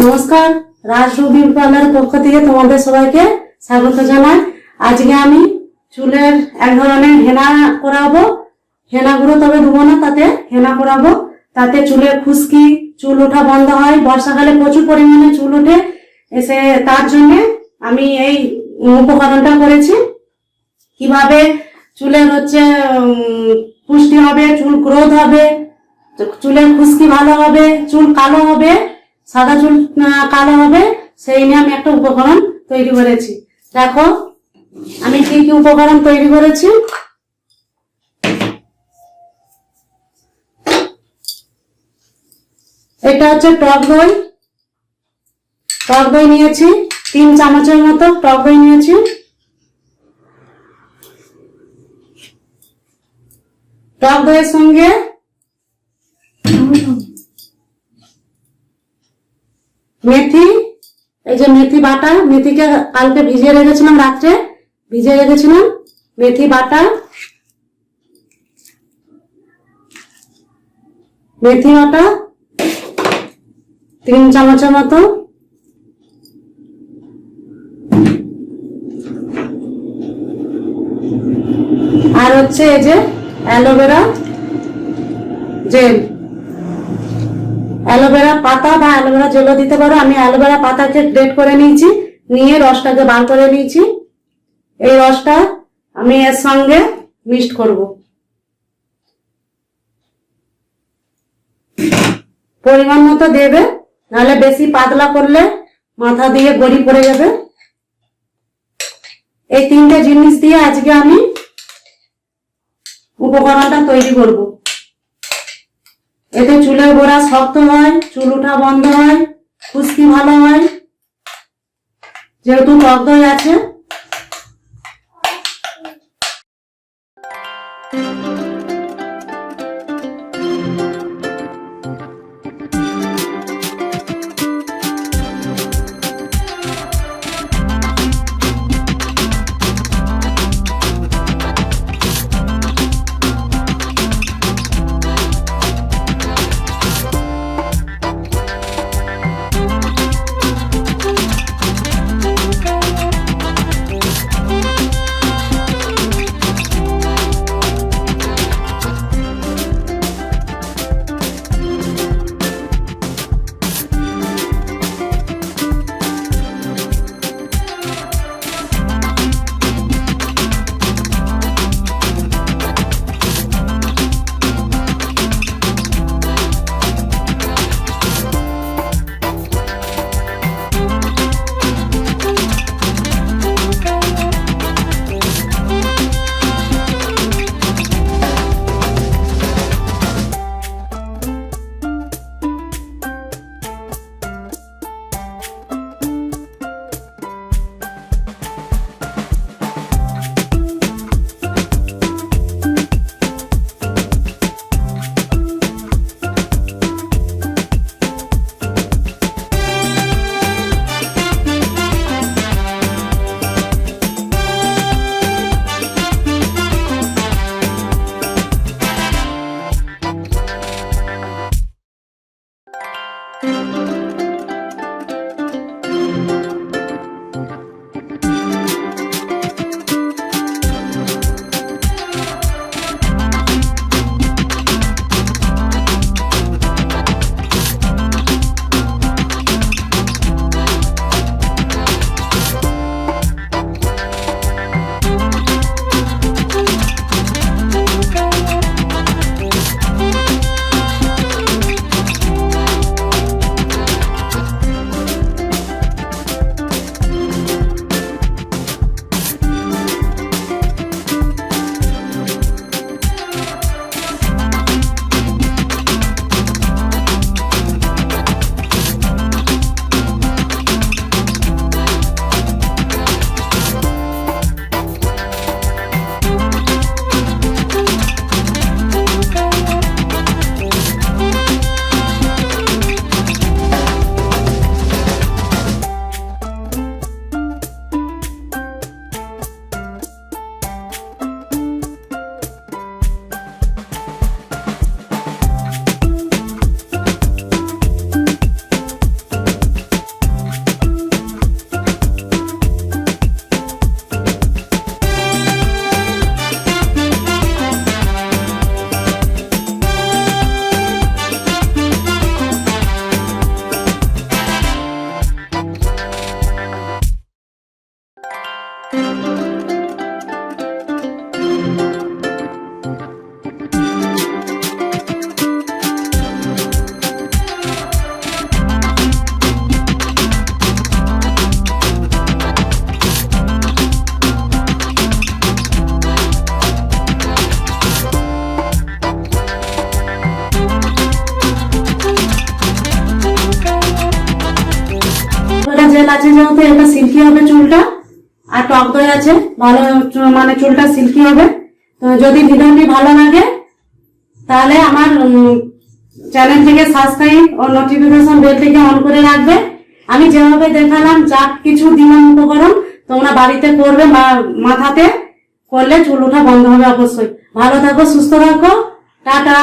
নমস্কার, রাজ পার্লার পক্ষ থেকে তোমাদের সবাইকে স্বাগত জানাই। আজকে আমি চুলের এক ধরনের হেনা করাবো। হেনাগুলো তবে দেবো না, তাতে হেনা করাবো। তাতে চুলের খুশকি, চুল ওঠা বন্ধ হয়। বর্ষাকালে প্রচুর পরিমাণে চুল ওঠে। এসে তার জন্যে আমি এই উপকরণটা করেছি। কীভাবে চুলের হচ্ছে পুষ্টি হবে, চুল গ্রোথ হবে, চুলের খুশকি ভালো হবে, চুল কালো হবে সাদা চুল কালো হবে, সেই নিয়ে আমি একটা উপকরণ তৈরি করেছি। দেখো, আমি কি কি উপকরণ তৈরি করেছি? এটা হচ্ছে টক দই। টক দই নিয়েছি, তিন চামচের মতো টক দই নিয়েছি। টক দইয়ের সঙ্গে মেথি, এই যে মেথি বাটা, মেথিকে কালকে ভিজিয়ে রেখেছিলাম রাত্রে, ভিজিয়ে রেখেছিলাম মেথি বাটা। মেথি বাটা, তিন চামচের মতো। আর হচ্ছে এই যে অ্যালোভেরা জেল। অ্যালোভেরা পাতা বা অ্যালোভেরা জেলও দিতে পারো। আমি অ্যালোভেরা পাতাকে গ্রেট করে নিয়েছি, নিয়ে রসটাকে বার করে নিয়েছি। এই রসটা আমি এর সঙ্গে মিক্সড করব। পরিমাণ মতো দেবে, নাহলে বেশি পাতলা করলে মাথা দিয়ে গড়ি পড়ে যাবে। এই তিনটে জিনিস দিয়ে আজকে আমি উপকরণটা তৈরি করব। এতে চুলের গোড়া শক্ত হয়, চুল উঠা বন্ধ হয়, খুশকি ভালো হয়। যেহেতু টক দই আছে। জেল আছে যেহেতু এটা সিল্কি হবে চুলটা। আর টক দই আছে, ভালো মানে চুলটা সিল্কি হবে। তো যদি ভিডিওটি ভালো লাগে, তাহলে আমার চ্যানেলটিকে সাবস্ক্রাইব ও নোটিফিকেশন বেলটিকে অন করে রাখবে। আমি যেভাবে দেখালাম, যা কিছু দিলাম উপকরণ, তোমরা বাড়িতে করবে মাথাতে করলে চুল ওঠা বন্ধ হবে অবশ্যই। ভালো থাকো, সুস্থ থাকো। টাটা।